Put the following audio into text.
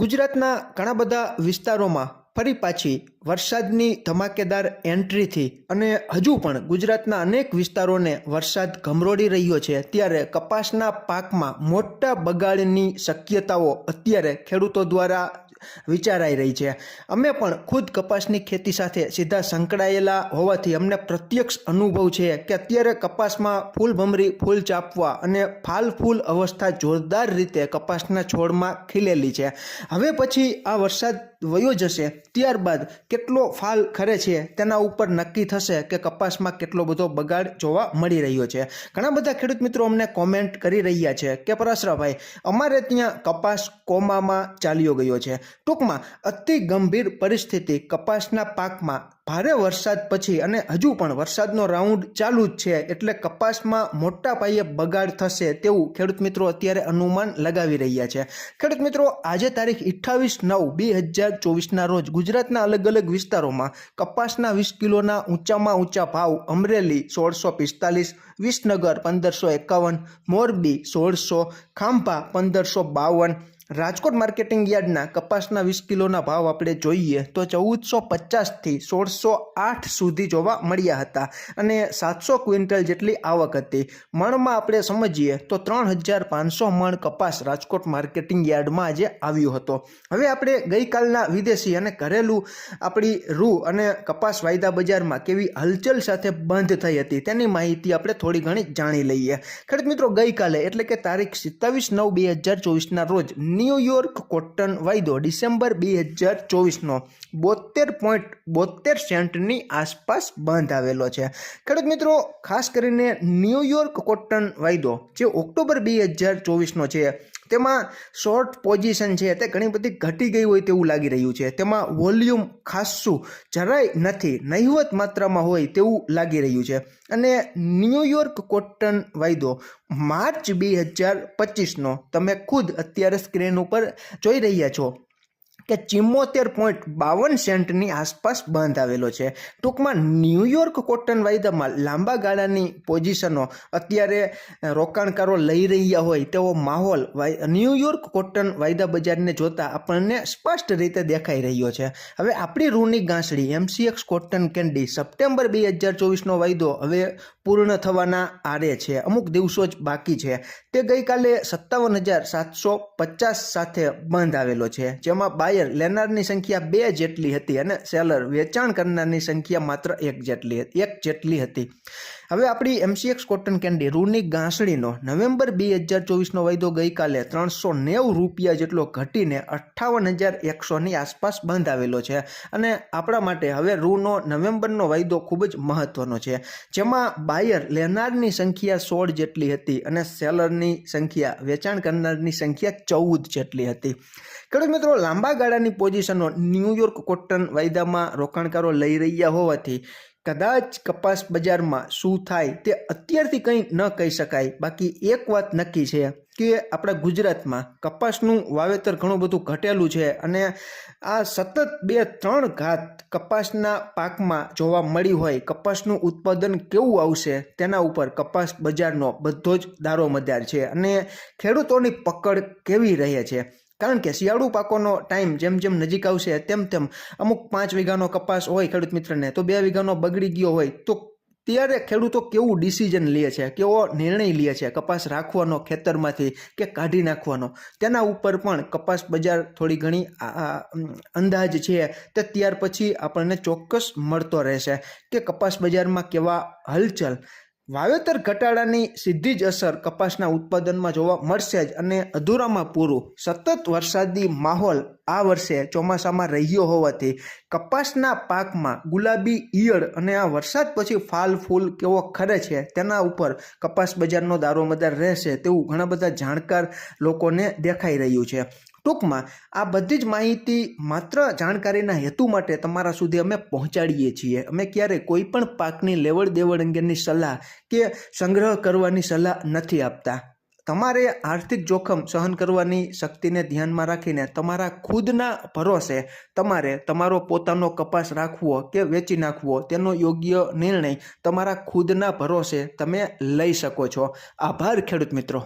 ગુજરાતના ઘણા બધા વિસ્તારોમાં ફરી પાછી વરસાદની ધમાકેદાર એન્ટ્રીથી અને હજુ પણ ગુજરાતના અનેક વિસ્તારોને વરસાદ ગમરોડી રહ્યો છે, ત્યારે કપાસના પાકમાં મોટા બગાડની શક્યતાઓ અત્યારે ખેડૂતો દ્વારા વિચારાઈ રહી છે. અમે પણ ખુદ કપાસની ખેતી સાથે સીધા સંકળાયેલા હોવાથી અમને પ્રત્યક્ષ અનુભવ છે કે અત્યારે કપાસમાં ફૂલ ભમરી, ફૂલ ચાપવા અને ફાલ ફૂલ અવસ્થા જોરદાર રીતે કપાસના છોડમાં ખીલેલી છે. હવે પછી આ વરસાદ વયો જશે. ત્યારબાદ કેટલો ફાલ ખરે છે તેના ઉપર નક્કી થશે કે કપાસમાં કેટલો બધો બગાડ જોવા મળી રહ્યો છે. ઘણા બધા ખેડૂત મિત્રો અમને કોમેન્ટ કરી રહ્યા છે કે પરાશરાભાઈ, અમારે ત્યાં કપાસ કોમામાં ચાલ્યો ગયો છે. ટૂંકમાં અતિ ગંભીર પરિસ્થિતિ કપાસના પાકમાં ભારે વરસાદ પછી અને હજુ પણ વરસાદનો રાઉન્ડ ચાલુ જ છે એટલે કપાસમાં મોટા પાયે બગાડ થશે તેવું ખેડૂત મિત્રો અત્યારે અનુમાન લગાવી રહ્યા છે. ખેડૂત મિત્રો, આજે તારીખ અઠ્ઠાવીસ નવ બે હજાર ચોવીસના રોજ ગુજરાતના અલગ અલગ વિસ્તારોમાં કપાસના વીસ કિલોના ઊંચામાં ઊંચા ભાવ, અમરેલી સોળસો પિસ્તાલીસ, વિસનગર પંદરસો એકાવન, મોરબી સોળસો ખાંભા પંદરસો બાવન. રાજકોટ માર્કેટિંગ યાર્ડના કપાસના વીસ કિલોના ભાવ આપણે જોઈએ તો ચૌદસો પચાસથી સોળસો આઠ સુધી જોવા મળ્યા હતા અને સાતસો ક્વિન્ટલ જેટલી આવક હતી. મણમાં આપણે સમજીએ તો ત્રણ હજાર પાંચસો મણ કપાસ રાજકોટ માર્કેટિંગ યાર્ડમાં આજે આવ્યો હતો. હવે આપણે ગઈકાલના વિદેશી અને ઘરેલું આપણી રૂ અને કપાસ વાયદા બજારમાં કેવી હલચલ સાથે બંધ થઈ હતી તેની માહિતી આપણે થોડી ઘણી જાણી લઈએ. ખેડૂત મિત્રો, ગઈકાલે એટલે કે તારીખ સિત્તાવીસ નવ બે હજાર ચોવીસના રોજ ન્યુયોર્ક કોટન વાયદો ડિસેમ્બર બે હજાર ચોવીસનો બોતેર પોઈન્ટ બોતેર સેન્ટની આસપાસ બંધ આવેલો છે. ખેડૂત મિત્રો, ખાસ કરીને ન્યુયોર્ક કોટન વાયદો જે ઓક્ટોબર બે હજાર ચોવીસનો છે તેમાં શોર્ટ પોઝિશન છે, તે ઘણી બધી ઘટી ગઈ હોય તેવું લાગી રહ્યું છે. તેમાં વોલ્યુમ ખાસું જરાય નથી, નહિવત માત્રામાં હોય તેવું લાગી રહ્યું છે. અને ન્યૂયોર્ક કોટન વાયદો, માર્ચ બે હજાર પચીસનો, તમે ખુદ અત્યારે સ્ક્રીન ઉપર જોઈ રહ્યા છો. કે ચિમ્મોતેર પોઈન્ટ બાવન સેન્ટની આસપાસ બંધ આવેલો છે. ટૂંકમાં ન્યુયોર્ક કોટન વાયદામાં લાંબા ગાળાની પોઝિશનો અત્યારે રોકાણકારો લઈ રહ્યા હોય તેવો માહોલ ન્યુયોર્ક કોટન વાયદા બજારને જોતા આપણને સ્પષ્ટ રીતે દેખાઈ રહ્યો છે. હવે આપણી રૂની ગાંસડી એમસીએક્સ કોટન કેન્ડી સપ્ટેમ્બર બે હજાર ચોવીસનો વાયદો હવે પૂર્ણ થવાના આરે છે. અમુક દિવસો જ બાકી છે. તે ગઈકાલે સત્તાવન હજાર સાતસો પચાસ સાથે બંધ આવેલો છે, જેમાં બાયર લેનારની સંખ્યા બે જેટલી હતી અને સેલર વેચાણ કરનારની સંખ્યા માત્ર એક જેટલી હતી, એક જેટલી હતી. હવે આપણી એમસીએક્સ કોટન કેન્ડી રૂની ગાંસડીનો નવેમ્બર બે હજાર ચોવીસનો વાયદો ગઈકાલે ત્રણસો નેવું રૂપિયા જેટલો ઘટીને અઠ્ઠાવન હજાર એકસોની આસપાસ બંધ આવેલો છે. અને આપણા માટે હવે રૂનો નવેમ્બરનો વાયદો ખૂબ જ મહત્વનો છે. જેમાં બાયર લેનારની સંખ્યા સોળ જેટલી હતી અને સેલરની સંખ્યા વેચાણ કરનારની સંખ્યા ચૌદ જેટલી હતી. ખેડૂત મિત્રો, લાંબા ગાળાની પોઝિશનો ન્યુયોર્ક કોટન વાયદામાં રોકાણકારો લઈ રહ્યા હોવાથી કદાચ કપાસ બજારમાં શું થાય તે અત્યારથી કંઈ ન કહી શકાય. બાકી એક વાત નક્કી છે કે આપણા ગુજરાતમાં કપાસનું વાવેતર ઘણું બધું ઘટેલું છે અને આ સતત બે ત્રણ ઘાત કપાસના પાકમાં જોવા મળી હોય કપાસનું ઉત્પાદન કેવું આવશે તેના ઉપર કપાસ બજારનો બધો જ દારો મદાર છે અને ખેડૂતોની પકડ કેવી રહે છે? કારણ કે શિયાળુ પાકોનો ટાઈમ જેમ જેમ નજીક આવશે તેમ તેમ અમુક પાંચ વીઘાનો કપાસ હોય ખેડૂત મિત્રને, તો બે વીઘાનો બગડી ગયો હોય, તો ત્યારે ખેડૂતો કેવું ડિસિઝન લે છે, કેવો નિર્ણય લે છે કપાસ રાખવાનો ખેતરમાંથી કે કાઢી નાખવાનો? તેના ઉપર પણ કપાસ બજાર થોડી ઘણી અંદાજ છે, તે ત્યાર પછી આપણને ચોક્કસ મળતો રહેશે કે કપાસ બજારમાં કેવા હલચલ વાવેતર ઘટાડાની સીધી જ અસર કપાસના ઉત્પાદનમાં જોવા મળશે જ અને અધૂરામાં પૂરું. સતત વરસાદી માહોલ આ વર્ષે ચોમાસામાં રહ્યો હોવાથી કપાસના પાકમાં ગુલાબી ઈયળ અને આ વરસાદ પછી ફાલ ફૂલ કેવો ખરે છે તેના ઉપર કપાસ બજારનો દારોમદાર રહેશે તેવું ઘણા બધા જાણકાર લોકોને દેખાઈ રહ્યું છે. ટૂંકમાં આ બધી જ માહિતી માત્ર જાણકારીના હેતુ માટે તમારા સુધી અમે પહોંચાડીએ છીએ. અમે ક્યારેય કોઈ પણ પાકની લેવડ દેવડ અંગેની સલાહ કે સંગ્રહ કરવાની સલાહ નથી આપતા. તમારે આર્થિક જોખમ સહન કરવાની શક્તિને ધ્યાનમાં રાખીને તમારા ખુદના ભરોસે તમારે તમારો પોતાનો કપાસ રાખવો કે વેચી નાખવો તેનો યોગ્ય નિર્ણય તમારા ખુદના ભરોસે તમે લઈ શકો છો. આભાર ખેડૂત મિત્રો.